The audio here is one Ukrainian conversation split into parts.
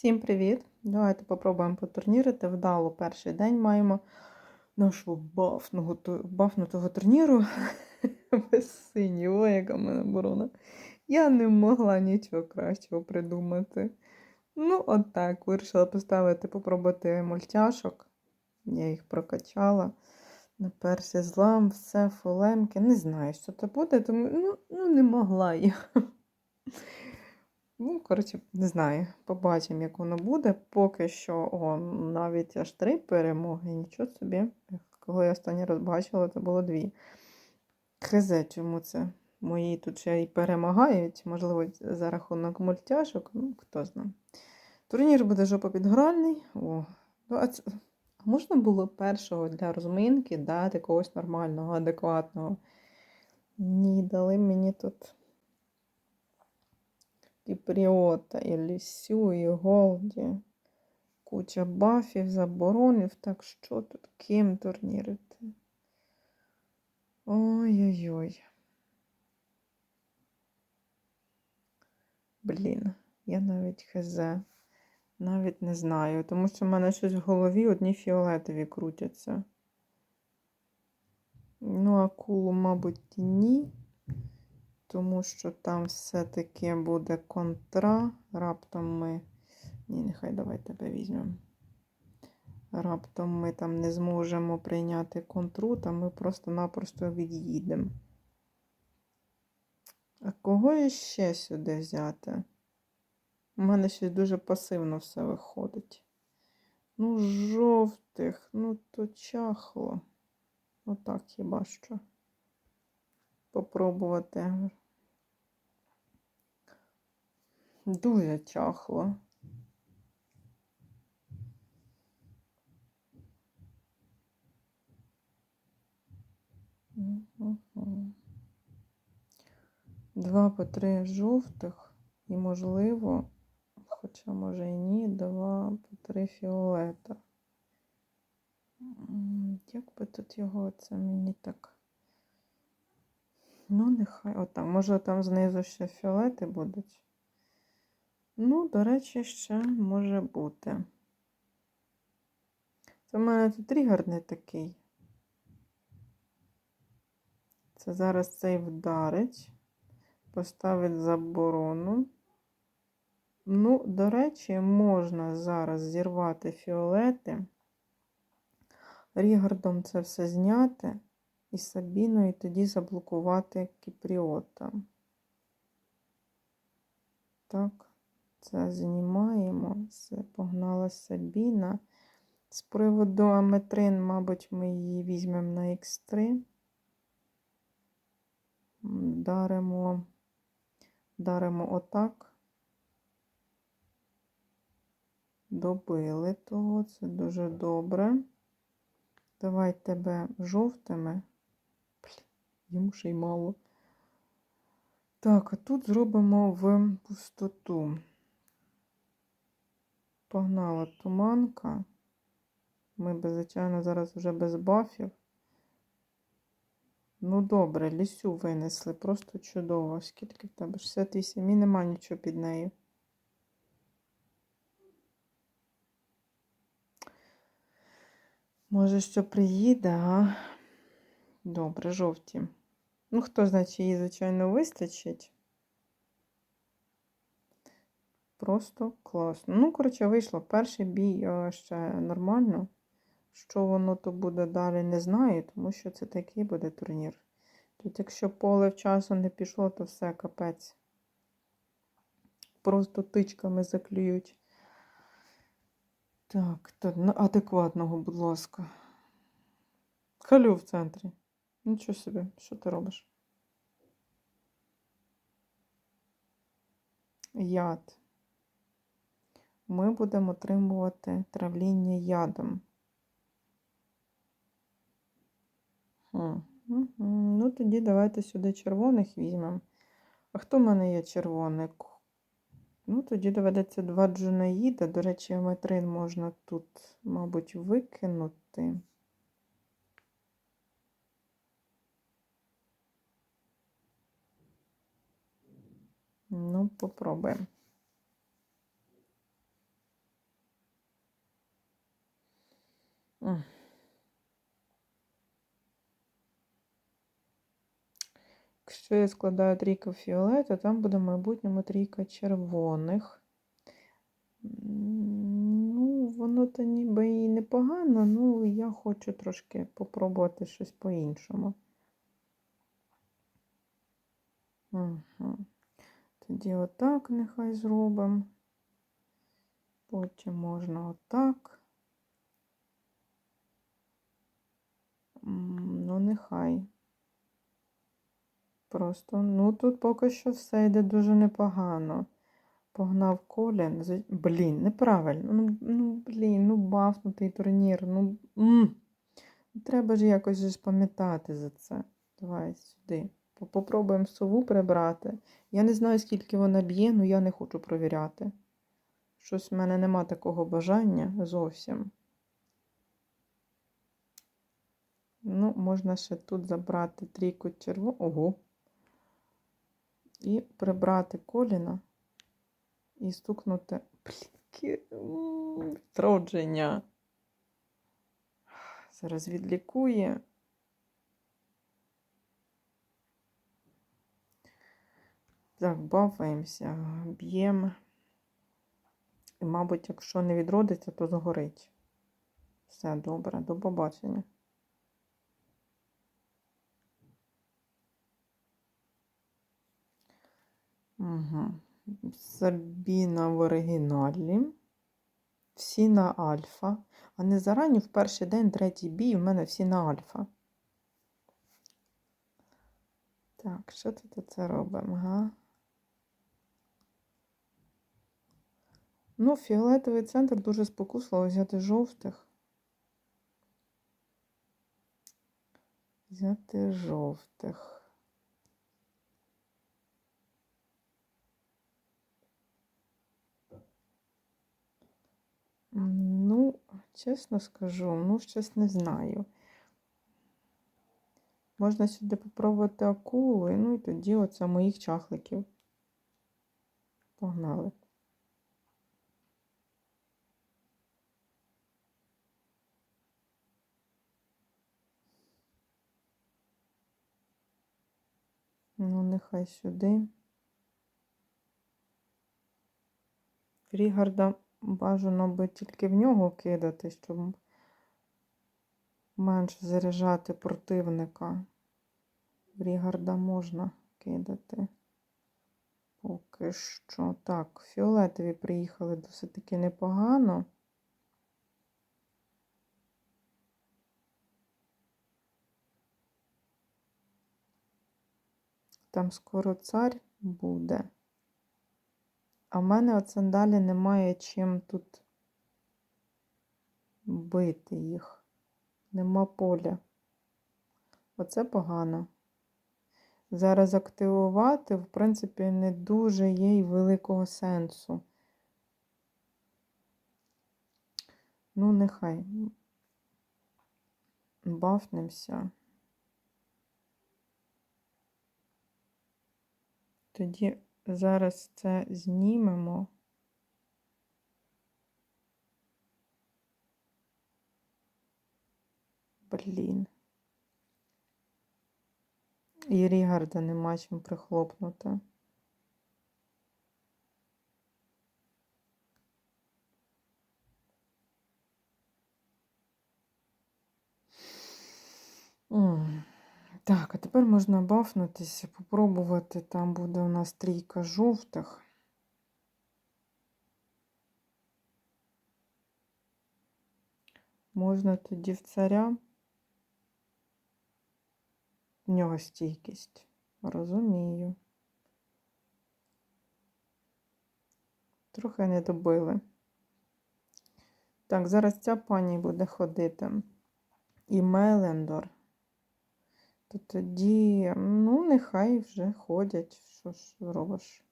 Всім привіт! Давайте попробуємо потурнірити. Вдало перший день маємо нашого бафного, бафнутого турніру без сині. Ой, яка в мене оборона. Я не могла нічого кращого придумати. Ну, от так, вирішила поставити, попробувати мультяшок. Я їх прокачала. На перший злам, все, фулемки. Не знаю, що це буде, тому ну, ну не могла я. Ну, коротше, не знаю. Побачимо, як воно буде. Поки що о, навіть аж три перемоги. Нічого собі. Коли я останній раз бачила, це було дві. Хз, чому це? Мої тут ще й перемагають, можливо, за рахунок мультяшок, ну, хто знає. Турнір буде жопопідгральний. О, ну, а це... можна було першого для розминки дати когось нормального, адекватного. Ні, дали мені тут. Кіпріота, і Лісю, і Голді. Куча бафів, заборонів. Так що тут ким турнірити? Ой-ой-ой. Блін, я навіть хз. Навіть не знаю, тому що в мене щось в голові одні фіолетові крутяться. Ну, акулу, мабуть, ні тому що там все-таки буде контра. Раптом ми. Ні, нехай давай тебе візьмемо. Раптом ми там не зможемо прийняти контру, там ми просто-напросто від'їдемо. А кого ще сюди взяти? У мене щось дуже пасивно все виходить. Ну, жовтих, ну то чахло. Отак хіба що. Попробувати. Дуже чахло. Два по три жовтих і, можливо, хоча може і ні, два по три фіолета. Як би тут його це мені так. Ну, нехай отак. Може там знизу ще фіолети будуть. Ну, до речі, ще може бути. Це в мене тут тригер не такий. Це зараз цей вдарить, поставить заборону. Ну, до речі, можна зараз зірвати фіолети, рігардом це все зняти і Сабіною тоді заблокувати Кіпріота. Так. Це знімаємо. Все, погнала Сабіна. З приводу Аметрин, мабуть, ми її візьмемо на Х3. Даримо, даримо отак. Добили того, це дуже добре. Давай тебе жовтими. Йому ще й мало. Так, а тут зробимо в пустоту. Погнала туманка. Ми, звичайно, зараз вже без бафів. Ну, добре, лісю винесли. Просто чудово. Скільки в тебе? 68 і нема нічого під нею. Може, що приїде, а? Добре, жовті. Ну, хто значить, її, звичайно, вистачить. Просто класно. Ну, коротше, вийшло. Перший бій е, ще нормально. Що воно то буде далі, не знаю, тому що це такий буде турнір. Тут, якщо поле в часу не пішло, то все капець. Просто тичками заклюють. Так, так, ну, адекватного, будь ласка. Халю в центрі. Нічого собі, що ти робиш? Яд. Ми будемо отримувати травління ядом. Хм. Ну, тоді давайте сюди червоних візьмемо. А хто в мене є червоний? Ну, тоді доведеться два джунаїда. До речі, метрин можна тут, мабуть, викинути. Ну, попробуємо. Якщо я складаю трійку фіолету, там буде в майбутньому трійка червоних. Ну, воно то ніби і непогано, ну я хочу трошки попробувати щось по-іншому. Угу. Тоді отак нехай зробимо. Потім можна отак. М, Ну, нехай. Просто, ну тут поки що все йде дуже непогано. Погнав Колін. Блін, неправильно. Ну, ну блін, ну бафнутий турнір. Ну, м. Треба ж якось ж пам'ятати за це. Давай сюди. Попробуємо сову прибрати. Я не знаю, скільки вона б'є, але я не хочу провіряти. Щось в мене нема такого бажання зовсім. Ну, можна ще тут забрати трійку червоного. Ого. І прибрати коліна. І стукнути. Відродження. Зараз відлікує. Так, бафаємося, б'ємо. І, мабуть, якщо не відродиться, то згорить. Все добре, до побачення. Угу. Сабіна в оригіналі. Всі на альфа. А не зарані в перший день, третій бій, в мене всі на альфа. Так, що тут оце робимо, га? Ну, фіолетовий центр дуже спокусливо взяти жовтих. Взяти жовтих. М, Ну, чесно скажу, ну, щось не знаю. Можна сюди попробувати акулу, ну і тоді оце моїх чахликів. Погнали. Ну, нехай сюди. Рігарда бажано би тільки в нього кидати, щоб менше заряджати противника. Рігарда можна кидати. Поки що. Так, фіолетові приїхали досить таки непогано. Там скоро цар буде. А в мене оце далі немає чим тут бити їх. Нема поля. Оце погано. Зараз активувати, в принципі, не дуже є й великого сенсу. Ну, нехай. Бафнемося. Тоді зараз це знімемо. Блін. І Рігарда нема чим прихлопнути. М. Так, а тепер можна бафнутися, попробувати. Там буде у нас трійка жовтих. Можна тоді в царя. В нього стійкість. Розумію. Трохи не добили. Так, зараз ця пані буде ходити. І Мелендор. То тоді, ну, нехай вже ходять. Що ж зробиш?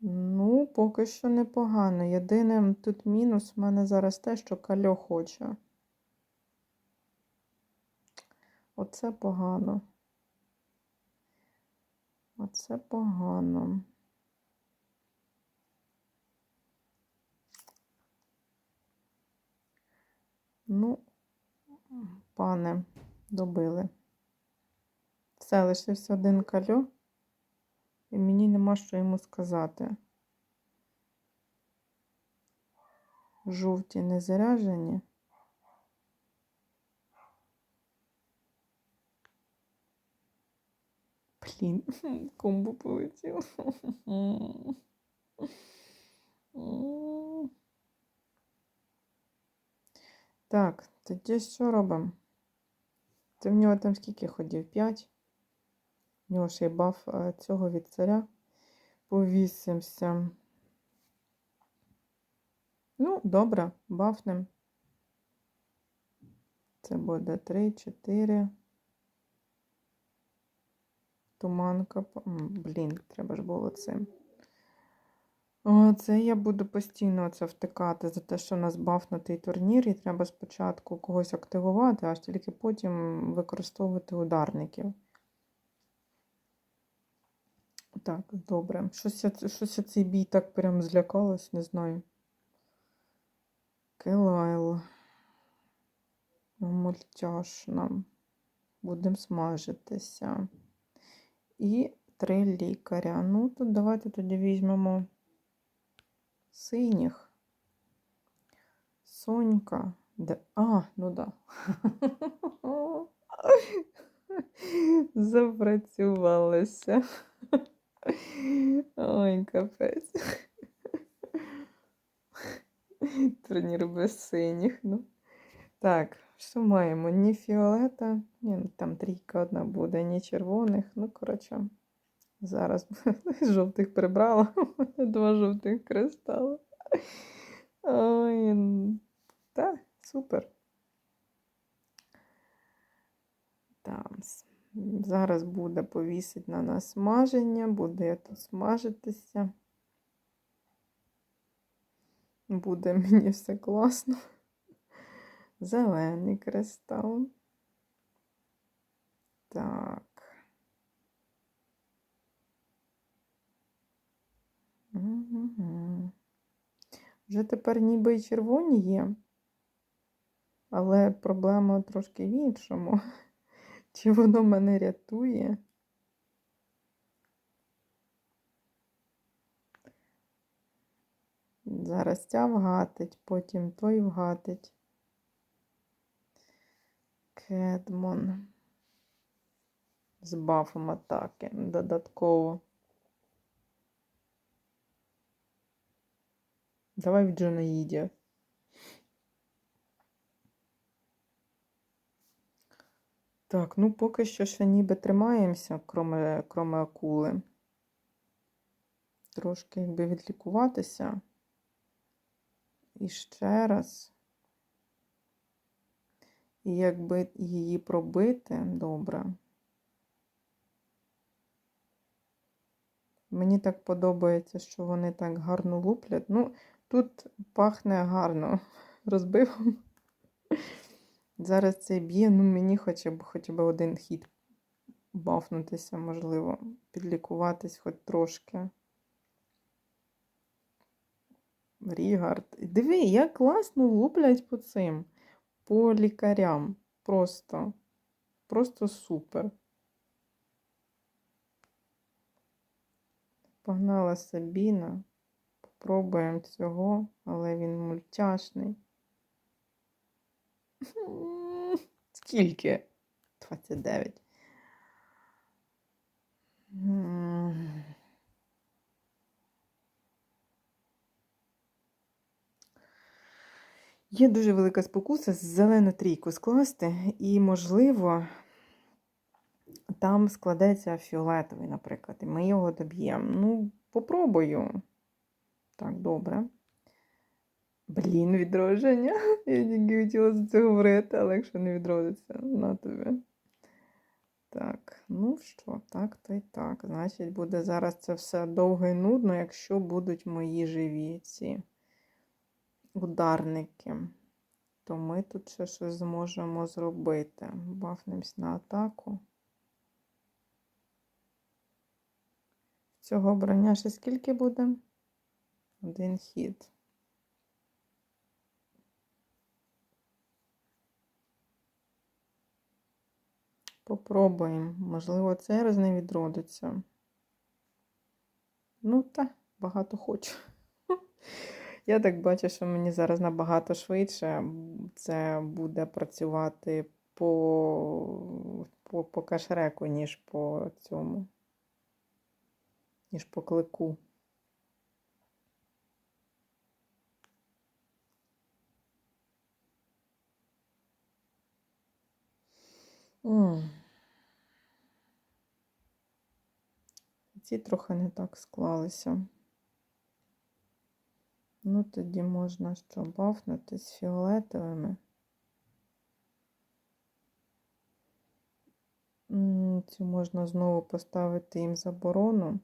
Ну, поки що непогано. Єдине тут мінус в мене зараз те, що кальо хоче. Оце погано. Оце погано. Ну, пане, добили. Все, лишився один кальо, і мені нема що йому сказати. Жовті не заряжені. Блін, комбо полетів. Так, тоді що робимо? Це в нього там скільки ходів? 5. В нього ще й баф цього від царя. Повісимося. Ну, добре, бафнем. Це буде 3, 4. Туманка. Блін, треба ж було цим. О, це я буду постійно це втикати за те, що у нас бафнутий турнір, і треба спочатку когось активувати, аж тільки потім використовувати ударників. Так, добре. Щось щось цей бій так прям злякалась, не знаю. Келайл. Мультяшна. Будемо смажитися. І три лікаря. Ну, то давайте тоді візьмемо синіх. Сонька. Де? А, ну да. Запрацювалося. Ой, капець. Турнір без синіх. Ну. Так, що маємо? Ні фіолета, ні, там трійка одна буде, ні червоних. Ну, коротше, зараз жовтих прибрала. Два жовтих кристали. Ой, н- та, супер. Там. Зараз буде повісить на нас смаження, буде я тут смажитися. Буде мені все класно. Зелений кристал. Так. Мгм. Вже тепер ніби і червоні є, але проблема трошки в іншому. Чи воно мене рятує? Зараз ця вгатить, потім той вгатить. Кедмон. З бафом атаки додатково. Давай в Джонаїді. Так, ну поки що ще ніби тримаємося, кроме, кроме акули. Трошки якби відлікуватися. І ще раз. І якби її пробити, добре. Мені так подобається, що вони так гарно луплять. Ну, тут пахне гарно розбивом. Зараз це б'є, ну мені хоча б хоча б один хід бафнутися, можливо, підлікуватись хоч трошки. Рігард. Диви, як класно луплять по цим, по лікарям. Просто, просто супер. Погнала Сабіна. Попробуємо цього, але він мультяшний. Скільки? 29. Є дуже велика спокуса зелену трійку скласти, і, можливо, там складеться фіолетовий, наприклад, і ми його доб'ємо. Ну, попробую. Так, добре. Блін, відродження. Я тільки хотіла за це говорити, але якщо не відродиться, на тобі. Так, ну що, так, то й так. Значить, буде зараз це все довго і нудно, якщо будуть мої живі ці ударники. То ми тут ще щось зможемо зробити. Бафнемось на атаку. Цього броня ще скільки буде? один хід. Попробуємо, можливо, це раз не відродиться. Ну, та, багато хочу. Я так бачу, що мені зараз набагато швидше це буде працювати по по, по кашреку, ніж по цьому, ніж по клику. Ці трохи не так склалися. Ну, тоді можна що бафнути з фіолетовими. Цю можна знову поставити їм заборону.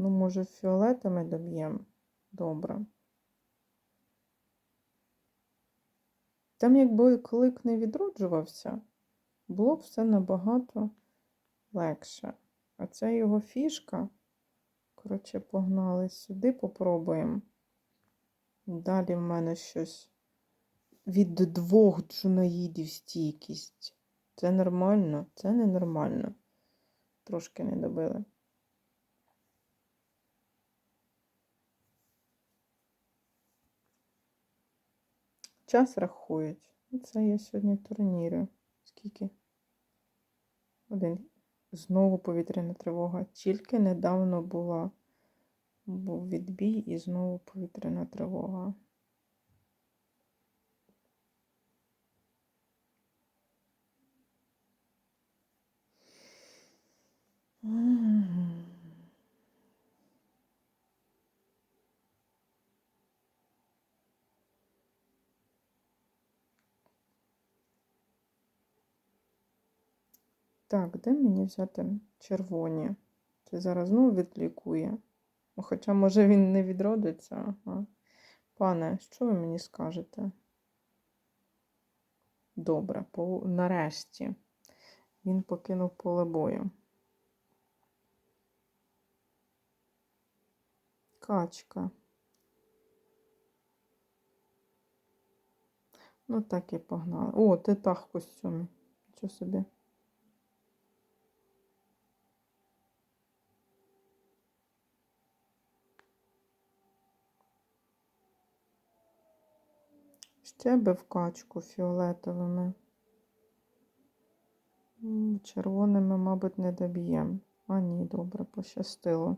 Ну, може, фіолетами доб'ємо. Добре. Там, якби клик не відроджувався, було б все набагато легше. А це його фішка. Коротше, погнали сюди, попробуємо. Далі в мене щось від двох джунаїдів стійкість. Це нормально, це ненормально. Трошки не добили. Час рахують. Ну, Це я сьогодні турнірю. Скільки? Один. Знову повітряна тривога. Тільки недавно була був відбій і знову повітряна тривога. Мгм. Так, де мені взяти червоні? Це зараз знову відлікує. Ну, Хоча, може, він не відродиться. Ага. Пане, що ви мені скажете? Добре, по... нарешті він покинув поле бою. Качка. Ну, так і погнали. О, ти так в костюмі. Що собі? Ще би в качку фіолетовими. Червоними, мабуть, не доб'ємо. А ні, добре, пощастило.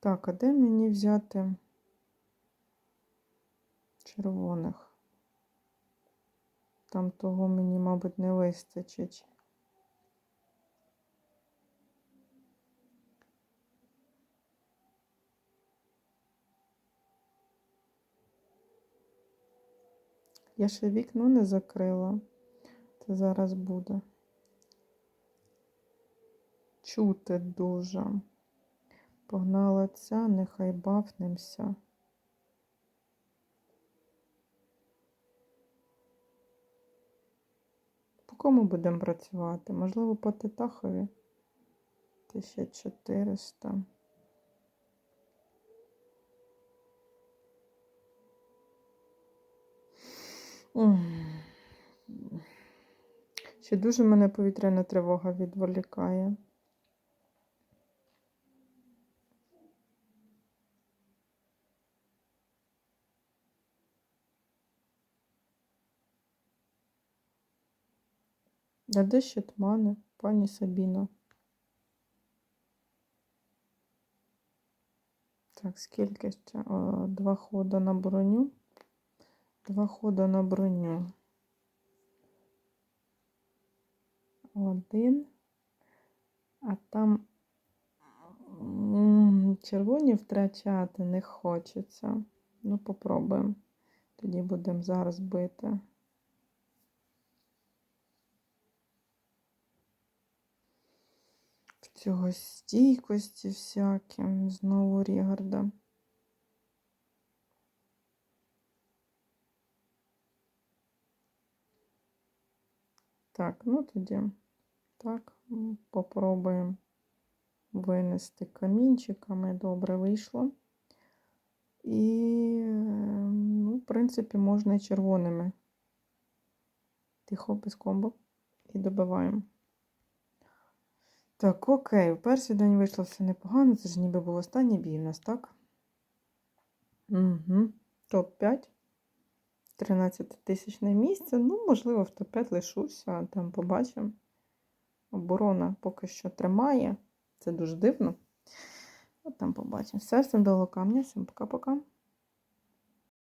Так, а де мені взяти червоних? Там того мені, мабуть, не вистачить. Я ще вікно не закрила. Це зараз буде. Чути дуже. Погнала ця, нехай бафнемося. По кому будемо працювати? Можливо, по Титахові? 1400. Ще дуже мене повітряна тривога відволікає. А де ще тмани, пані Сабіна? Так, скільки ще? О, два хода на броню. Два хода на броню. Один. А там червоні втрачати не хочеться. Ну, попробуємо. Тоді будемо зараз бити. В цього стійкості всякі. Знову Рігарда. Так, ну тоді так, попробуємо винести камінчиками. Добре вийшло. І, ну, в принципі, можна і червоними. Тихо, без комбо. І добиваємо. Так, окей, в перший день вийшло все непогано. Це ж ніби був останній бій у нас, так? Угу. Топ-5. 13 тисячне місце. Ну, можливо, в топ-5 лишуся, там побачимо. Оборона поки що тримає. Це дуже дивно. От там побачимо. Серцем до камня. Всім пока-пока.